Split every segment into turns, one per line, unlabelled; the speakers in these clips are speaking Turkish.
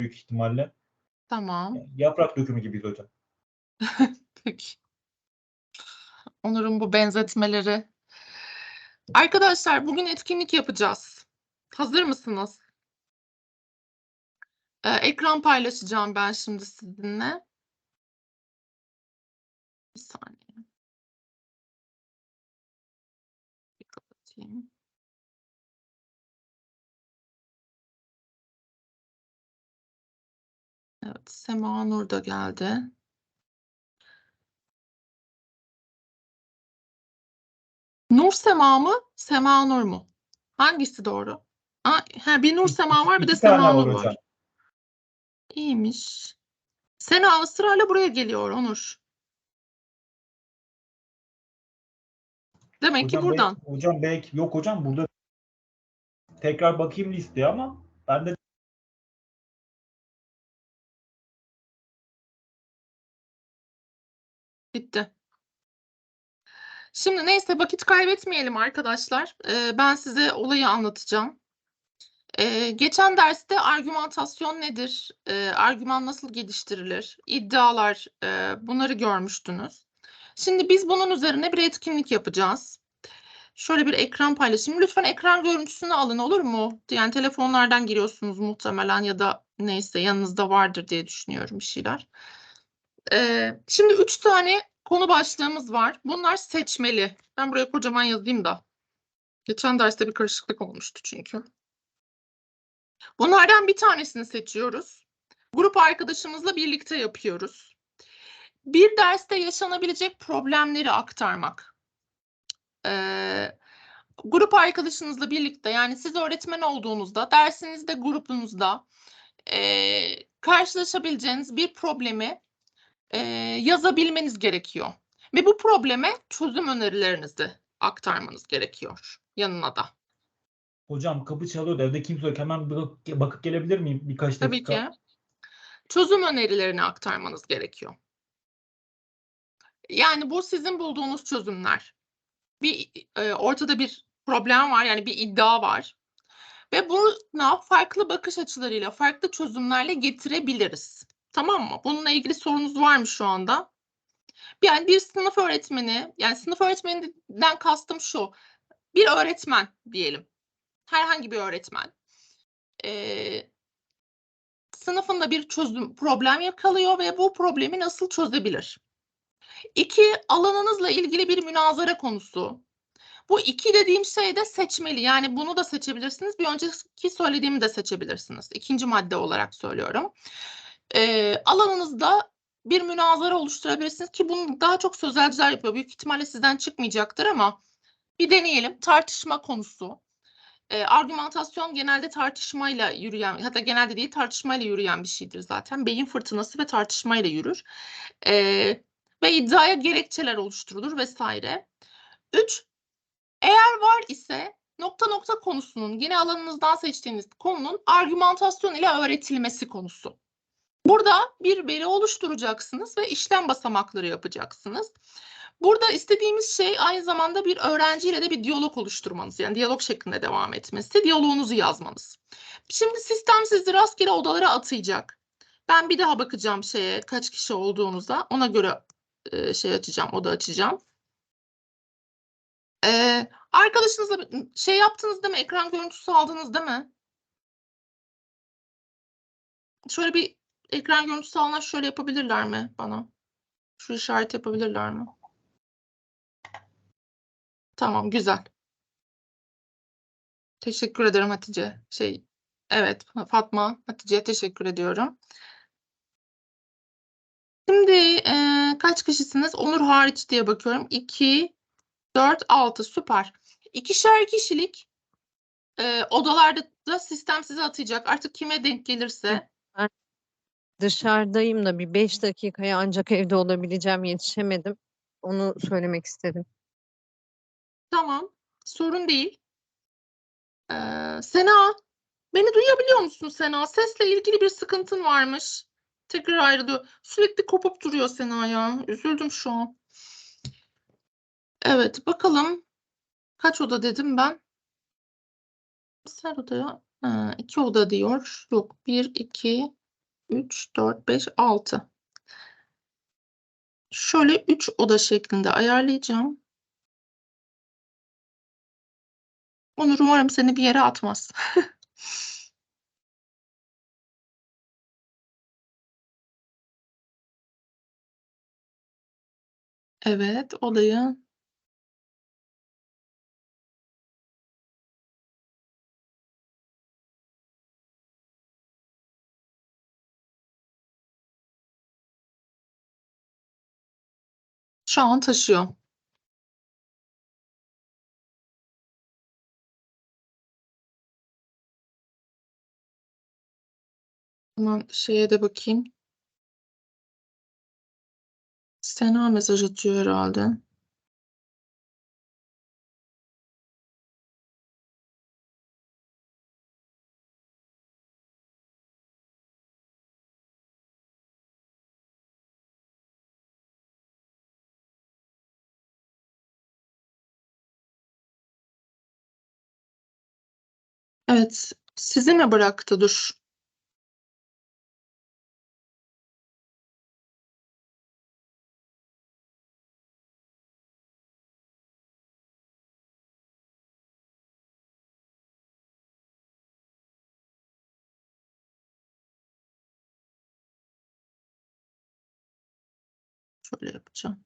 büyük ihtimalle.
Tamam.
Yaprak dökümü gibiyiz hocam.
Peki. Onur'un bu benzetmeleri. Arkadaşlar bugün etkinlik yapacağız. Hazır mısınız? Ee, ekran paylaşacağım ben şimdi sizinle. Bir saniye. Bir kapatayım. Evet, Sema Nur da geldi. Nur Sema mı? Sema Nur mu? Hangisi doğru? Aa, ha, bir Nur Sema var bir de
İki tane
Sema
var
Nur
hocam.
var. İyiymiş. Sena sırayla buraya geliyor Onur. Demek ki
Hocam
buradan.
Belki, hocam belki yok hocam burada tekrar bakayım listeye ama ben de
Şimdi neyse vakit kaybetmeyelim arkadaşlar. Ee, ben size olayı anlatacağım. Ee, geçen derste argümantasyon nedir? Ee, argüman nasıl geliştirilir? İddialar, e, bunları görmüştünüz. Şimdi biz bunun üzerine bir etkinlik yapacağız. Şöyle bir ekran paylaşayım. Lütfen ekran görüntüsünü alın olur mu? Yani telefonlardan giriyorsunuz muhtemelen ya da neyse yanınızda vardır diye düşünüyorum bir şeyler. Ee, şimdi üç tane konu başlığımız var. Bunlar seçmeli. Ben buraya kocaman yazayım da. Geçen derste bir karışıklık olmuştu çünkü. Bunlardan bir tanesini seçiyoruz. Grup arkadaşımızla birlikte yapıyoruz. Bir derste yaşanabilecek problemleri aktarmak. Ee, grup arkadaşınızla birlikte yani siz öğretmen olduğunuzda dersinizde grubunuzda ee, karşılaşabileceğiniz bir problemi e, yazabilmeniz gerekiyor. Ve bu probleme çözüm önerilerinizi aktarmanız gerekiyor yanına da.
hocam kapı çalıyor da evde kimse yok. Hemen bakıp gelebilir miyim birkaç
Tabii
dakika?
ki. Çözüm önerilerini aktarmanız gerekiyor. Yani bu sizin bulduğunuz çözümler. Bir e, ortada bir problem var yani bir iddia var. Ve buna farklı bakış açılarıyla, farklı çözümlerle getirebiliriz. Tamam mı? Bununla ilgili sorunuz var mı şu anda? Yani bir sınıf öğretmeni, yani sınıf öğretmeninden kastım şu. Bir öğretmen diyelim. Herhangi bir öğretmen. Ee, sınıfında bir çözüm problem yakalıyor ve bu problemi nasıl çözebilir? İki, alanınızla ilgili bir münazara konusu. Bu iki dediğim şey de seçmeli. Yani bunu da seçebilirsiniz. Bir önceki söylediğimi de seçebilirsiniz. İkinci madde olarak söylüyorum. Ee, alanınızda bir münazara oluşturabilirsiniz ki bunu daha çok sözelciler yapıyor. Büyük ihtimalle sizden çıkmayacaktır ama bir deneyelim. Tartışma konusu. E, argümantasyon genelde tartışmayla yürüyen, hatta genelde değil tartışmayla yürüyen bir şeydir zaten. Beyin fırtınası ve tartışmayla yürür. E, ve iddiaya gerekçeler oluşturulur vesaire. Üç, eğer var ise nokta nokta konusunun yine alanınızdan seçtiğiniz konunun argümantasyon ile öğretilmesi konusu. Burada bir veri oluşturacaksınız ve işlem basamakları yapacaksınız. Burada istediğimiz şey aynı zamanda bir öğrenciyle de bir diyalog oluşturmanız. Yani diyalog şeklinde devam etmesi, diyaloğunuzu yazmanız. Şimdi sistem sizi rastgele odalara atayacak. Ben bir daha bakacağım şeye kaç kişi olduğunuza. Ona göre e, şey açacağım, oda açacağım. E, arkadaşınızla şey yaptınız değil mi? Ekran görüntüsü aldınız değil mi? Şöyle bir ekran görüntüsü alanlar şöyle yapabilirler mi bana? Şu işaret yapabilirler mi? Tamam, güzel. Teşekkür ederim Hatice. Şey, evet Fatma, Hatice'ye teşekkür ediyorum. Şimdi eee, kaç kişisiniz? Onur hariç diye bakıyorum. 2, 4, 6 süper. İkişer kişilik eee, odalarda da sistem size atacak. Artık kime denk gelirse.
Dışarıdayım da bir 5 dakikaya ancak evde olabileceğim yetişemedim. Onu söylemek istedim.
Tamam, sorun değil. Eee, Sena, beni duyabiliyor musun Sena? Sesle ilgili bir sıkıntın varmış. Tekrar ayrılıyor. Sürekli kopup duruyor Sena ya. Üzüldüm şu an. Evet, bakalım. Kaç oda dedim ben? Her odaya ha, iki oda diyor. Yok, bir, iki, 3, 4, 5, 6. Şöyle 3 oda şeklinde ayarlayacağım. Onur umarım seni bir yere atmaz. Evet, odayı şu an taşıyor. Hemen şeye de bakayım. Sena mesaj atıyor herhalde. Evet, sizi mi bıraktı? Dur. Şöyle yapacağım.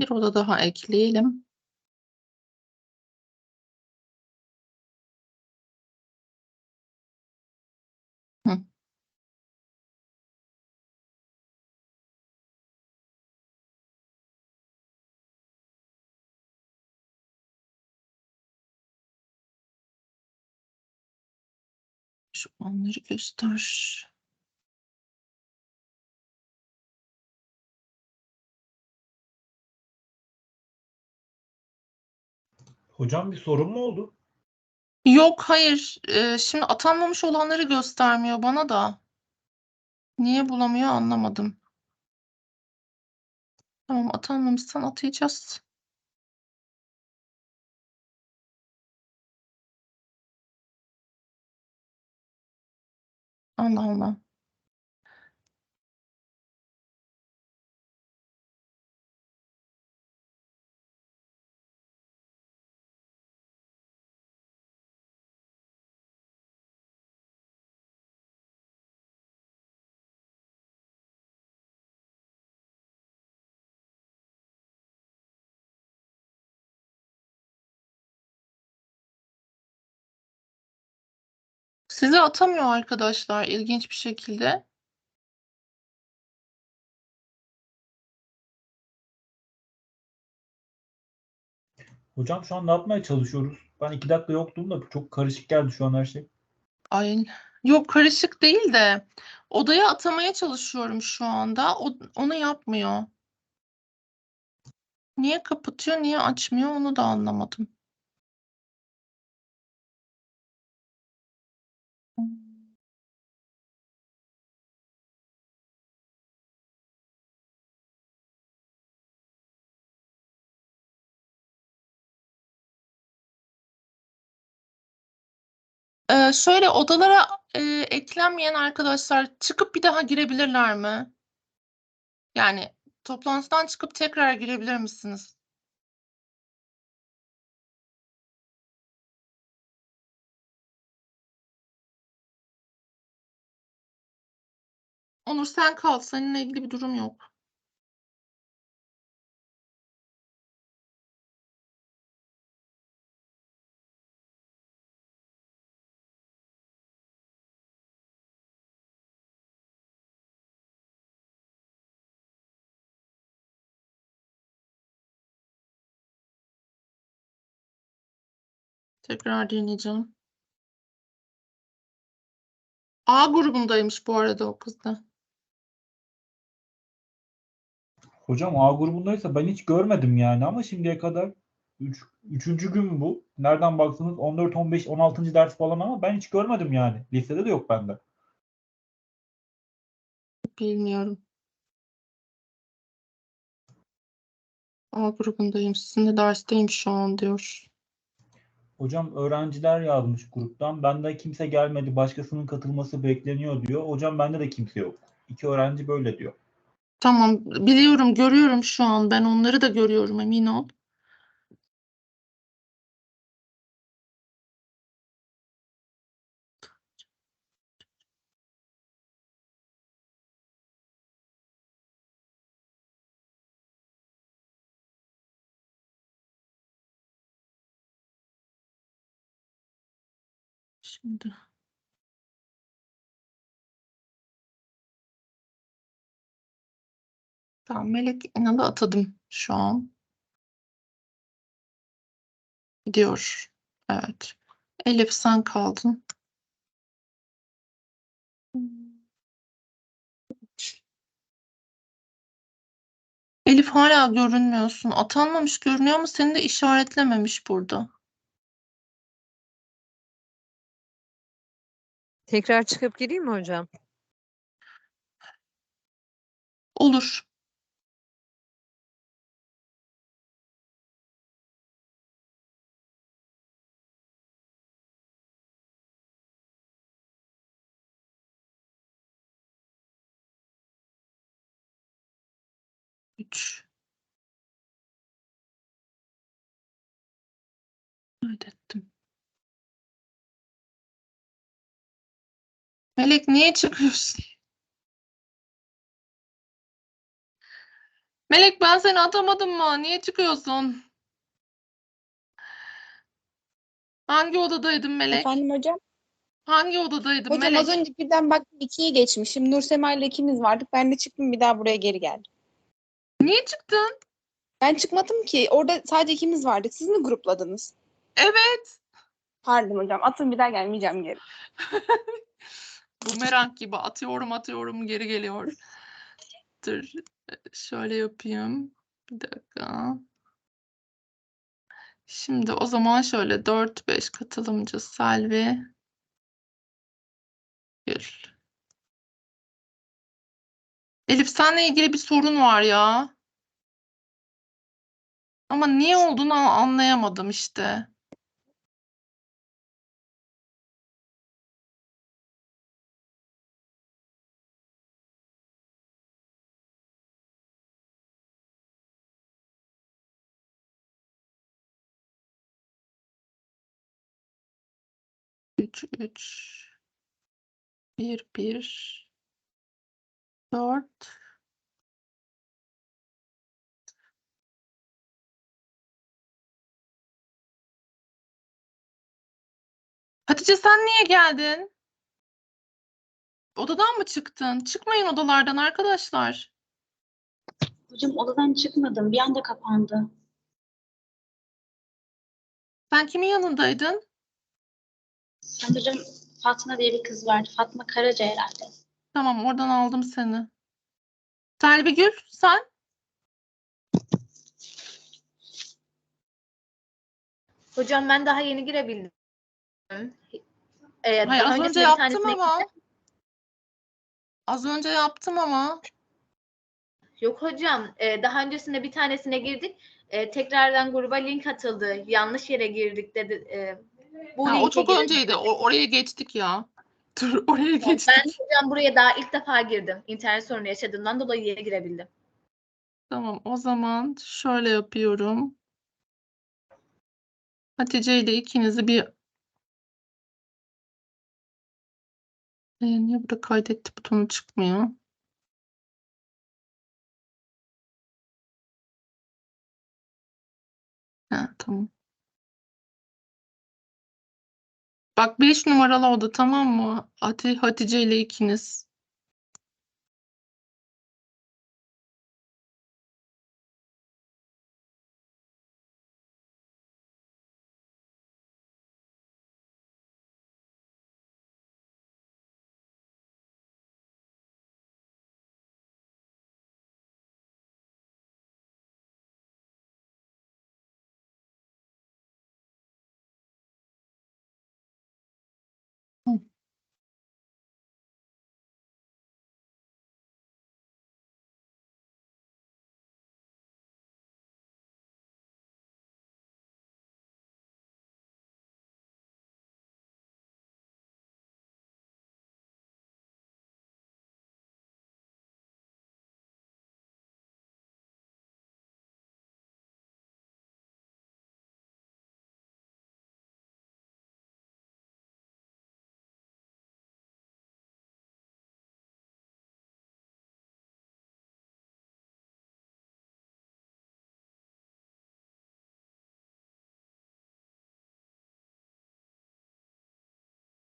Bir oda daha ekleyelim. Şu onları göster.
Hocam bir sorun mu oldu?
Yok, hayır. Ee, şimdi atanmamış olanları göstermiyor bana da. Niye bulamıyor anlamadım. Tamam, atanmamışsan atayacağız. Allah Allah. Sizi atamıyor arkadaşlar ilginç bir şekilde.
Hocam şu an ne yapmaya çalışıyoruz? Ben iki dakika yoktum da çok karışık geldi şu an her şey.
Ay, yok karışık değil de odaya atamaya çalışıyorum şu anda. O, onu yapmıyor. Niye kapatıyor, niye açmıyor onu da anlamadım. Ee, şöyle odalara e, eklenmeyen arkadaşlar çıkıp bir daha girebilirler mi? Yani toplantıdan çıkıp tekrar girebilir misiniz? Onur sen kal. Seninle ilgili bir durum yok. Tekrar deneyeceğim. A grubundaymış bu arada o kız da.
Hocam A grubundaysa ben hiç görmedim yani ama şimdiye kadar üç, üçüncü gün bu. Nereden baksanız 14, 15, 16. ders falan ama ben hiç görmedim yani. Listede de yok bende.
Bilmiyorum. A grubundayım. Sizinle dersteyim şu an diyor.
Hocam öğrenciler yazmış gruptan. Bende kimse gelmedi. Başkasının katılması bekleniyor diyor. Hocam bende de kimse yok. İki öğrenci böyle diyor.
Tamam, biliyorum, görüyorum şu an. Ben onları da görüyorum, emin ol. Şimdi. Tamam, Melek İnan'ı atadım şu an. Gidiyor. Evet. Elif sen kaldın. Elif hala görünmüyorsun. Atanmamış görünüyor ama seni de işaretlememiş burada.
Tekrar çıkıp gireyim mi hocam?
Olur. Üç. Kaydettim. Melek niye çıkıyorsun? Melek ben seni atamadım mı? Niye çıkıyorsun? Hangi odadaydın Melek?
Efendim hocam?
Hangi odadaydın
Hocam
Melek?
az önce birden baktım ikiye geçmişim. Nur Sema ile ikimiz vardık. Ben de çıktım bir daha buraya geri geldim.
Niye çıktın?
Ben çıkmadım ki. Orada sadece ikimiz vardık. Siz mi grupladınız?
Evet.
Pardon hocam. Atın bir daha gelmeyeceğim geri.
Bumerang gibi atıyorum atıyorum geri geliyor. Dur şöyle yapayım. Bir dakika. Şimdi o zaman şöyle 4-5 katılımcı Selvi. Gül. Elif seninle ilgili bir sorun var ya. Ama niye olduğunu an- anlayamadım işte. Üç, üç, bir, bir, dört. Hatice sen niye geldin? Odadan mı çıktın? Çıkmayın odalardan arkadaşlar.
Hocam odadan çıkmadım. Bir anda kapandı.
Sen kimin yanındaydın?
Sanırım Fatma diye bir kız vardı. Fatma Karaca herhalde.
Tamam oradan aldım seni. Selvi Gül sen?
Hocam ben daha yeni girebildim. Ee,
Hayır
daha
az önce yaptım ama. Az önce yaptım ama.
Yok hocam, e, daha öncesinde bir tanesine girdik. E, tekrardan gruba link atıldı. Yanlış yere girdik dedi. E, bu
Ha, o çok önceydi. O- oraya geçtik ya. Dur oraya
Ben
geçtik.
hocam buraya daha ilk defa girdim. İnternet sorunu yaşadığımdan dolayı yeni girebildim.
Tamam o zaman şöyle yapıyorum. Hatice ile ikinizi bir Ee, niye burada kaydetti butonu çıkmıyor? Ha, tamam. Bak 5 numaralı oda tamam mı? Hati, Hatice ile ikiniz.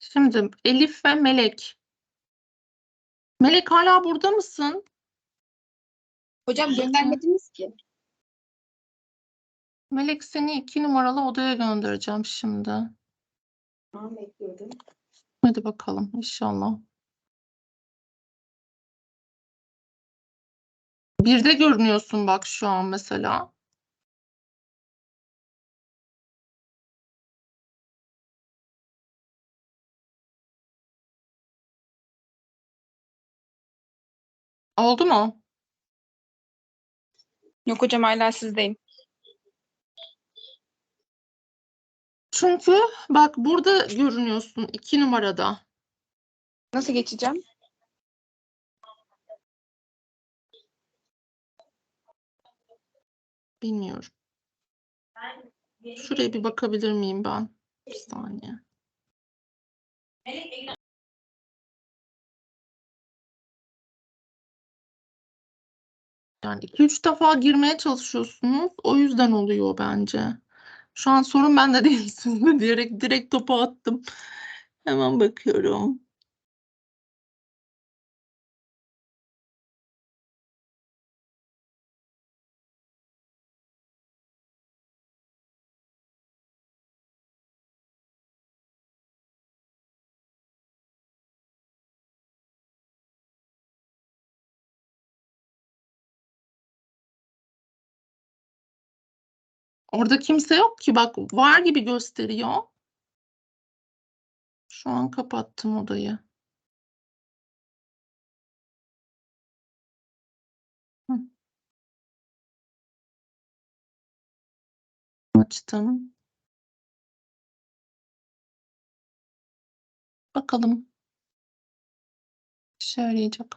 Şimdi Elif ve Melek. Melek hala burada mısın?
Hocam göndermediniz ki.
Melek seni iki numaralı odaya göndereceğim şimdi.
Tamam bekliyorum.
Hadi bakalım inşallah. Birde görünüyorsun bak şu an mesela. Oldu mu?
Yok hocam hala sizdeyim.
Çünkü bak burada görünüyorsun iki numarada.
Nasıl geçeceğim?
Bilmiyorum. Şuraya bir bakabilir miyim ben? Bir saniye. Yani iki üç defa girmeye çalışıyorsunuz. O yüzden oluyor bence. Şu an sorun bende değil sizde diyerek direkt topu attım. Hemen bakıyorum. Orada kimse yok ki. Bak var gibi gösteriyor. Şu an kapattım odayı. Hı. Açtım. Bakalım. İşe yarayacak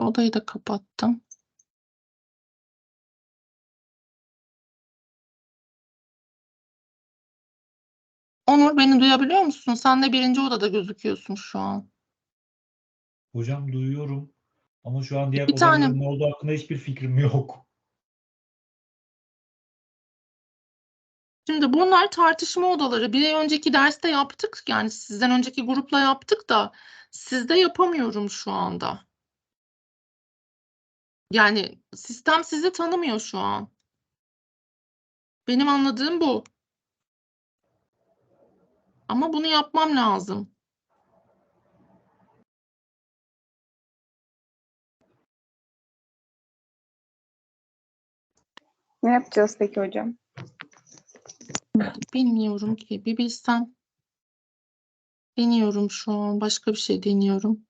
Odayı da kapattım. Onur beni duyabiliyor musun? Sen de birinci odada gözüküyorsun şu an.
Hocam duyuyorum. Ama şu an diğer
Bir tane-
olayların ne olduğu hakkında hiçbir fikrim yok.
Şimdi bunlar tartışma odaları. Bir önceki derste yaptık. Yani sizden önceki grupla yaptık da sizde yapamıyorum şu anda. Yani sistem sizi tanımıyor şu an. Benim anladığım bu. Ama bunu yapmam lazım.
Ne yapacağız peki hocam?
Bilmiyorum ki. Bir bilsem. Deniyorum şu an. Başka bir şey deniyorum.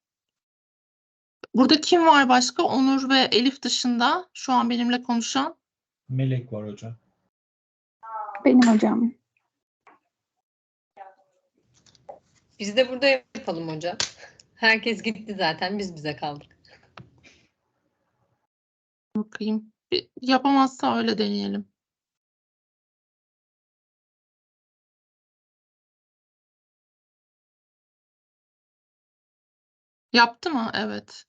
Burada kim var başka? Onur ve Elif dışında şu an benimle konuşan.
Melek var hocam.
Benim hocam.
Biz de burada yapalım hocam. Herkes gitti zaten biz bize kaldık.
Bakayım. Bir- yapamazsa öyle deneyelim. Yaptı mı? Evet.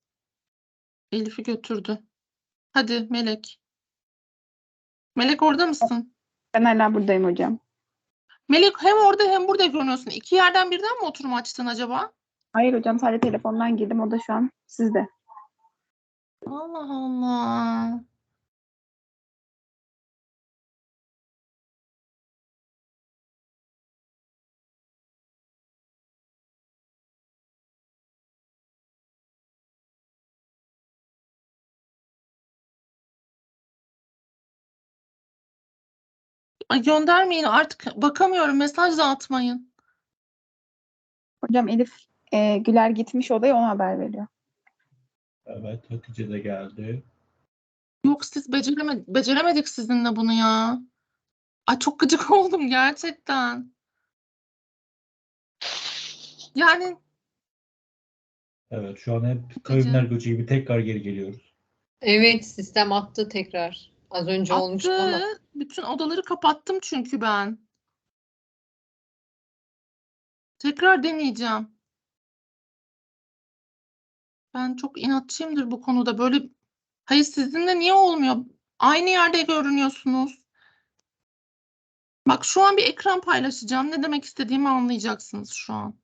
Elif'i götürdü. Hadi Melek. Melek orada mısın?
Ben hala buradayım hocam.
Melek hem orada hem burada görünüyorsun. İki yerden birden mi oturum açtın acaba?
Hayır hocam sadece telefondan girdim. O da şu an sizde.
Allah Allah. Ay göndermeyin artık bakamıyorum mesaj da atmayın.
Hocam Elif e, Güler gitmiş odaya ona haber veriyor.
Evet Hatice de geldi.
Yok siz becereme beceremedik sizinle bunu ya. Ay çok gıcık oldum gerçekten. Yani
Evet şu an hep kavimler göçü gibi tekrar geri geliyoruz.
Evet sistem attı tekrar. Az önce olmuştu ama.
attı. Bütün odaları kapattım çünkü ben. Tekrar deneyeceğim. Ben çok inatçıyımdır bu konuda. Böyle hayır sizinle niye olmuyor? Aynı yerde görünüyorsunuz. Bak şu an bir ekran paylaşacağım. Ne demek istediğimi anlayacaksınız şu an.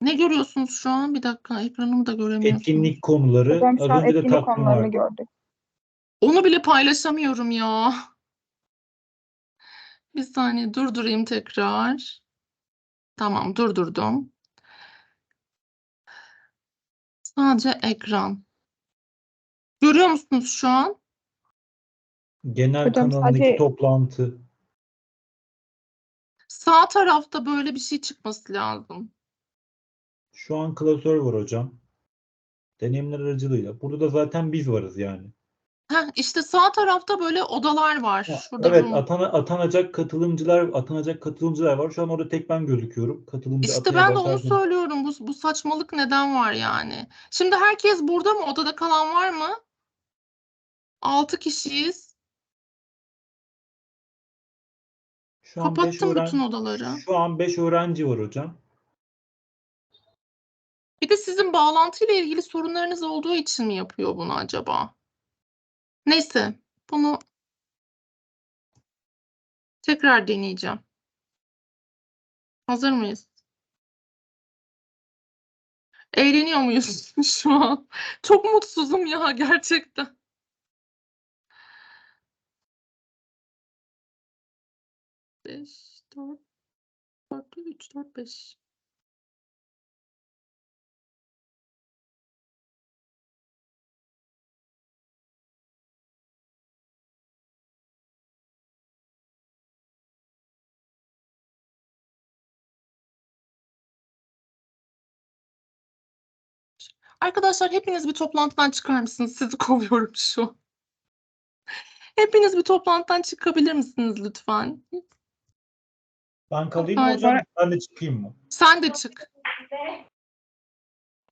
Ne görüyorsunuz şu an? Bir dakika ekranımı da göremiyorsunuz.
Etkinlik konuları.
Hocam
Az
şu an
önce de
etkinlik
takvim
konularını
vardı.
gördük.
Onu bile paylaşamıyorum ya. Bir saniye durdurayım tekrar. Tamam durdurdum. Sadece ekran. Görüyor musunuz şu an?
Genel
Hocam
kanalındaki
sadece-
toplantı.
Sağ tarafta böyle bir şey çıkması lazım.
Şu an klasör var hocam. Deneyimler aracılığıyla. Burada da zaten biz varız yani.
Heh, işte sağ tarafta böyle odalar var.
Ha,
Şurada
evet
room.
atana, atanacak katılımcılar atanacak katılımcılar var. Şu an orada tek ben gözüküyorum. Katılımcı
İşte ben de onu
başlarken-
söylüyorum. Bu, bu saçmalık neden var yani? Şimdi herkes burada mı? Odada kalan var mı? Altı kişiyiz.
Şu an beş
Kapattım
öğren-
bütün odaları.
Şu an 5 öğrenci var hocam.
Bir de sizin bağlantıyla ilgili sorunlarınız olduğu için mi yapıyor bunu acaba? Neyse, bunu tekrar deneyeceğim. Hazır mıyız? Eğleniyor muyuz şu an? Çok mutsuzum ya gerçekten. Beş, dört, dört, üç, dört, beş. Arkadaşlar hepiniz bir toplantıdan çıkar mısınız? Sizi kovuyorum şu an. Hepiniz bir toplantıdan çıkabilir misiniz lütfen?
Ben kalayım mı hocam? Ben de çıkayım mı?
Sen de çık.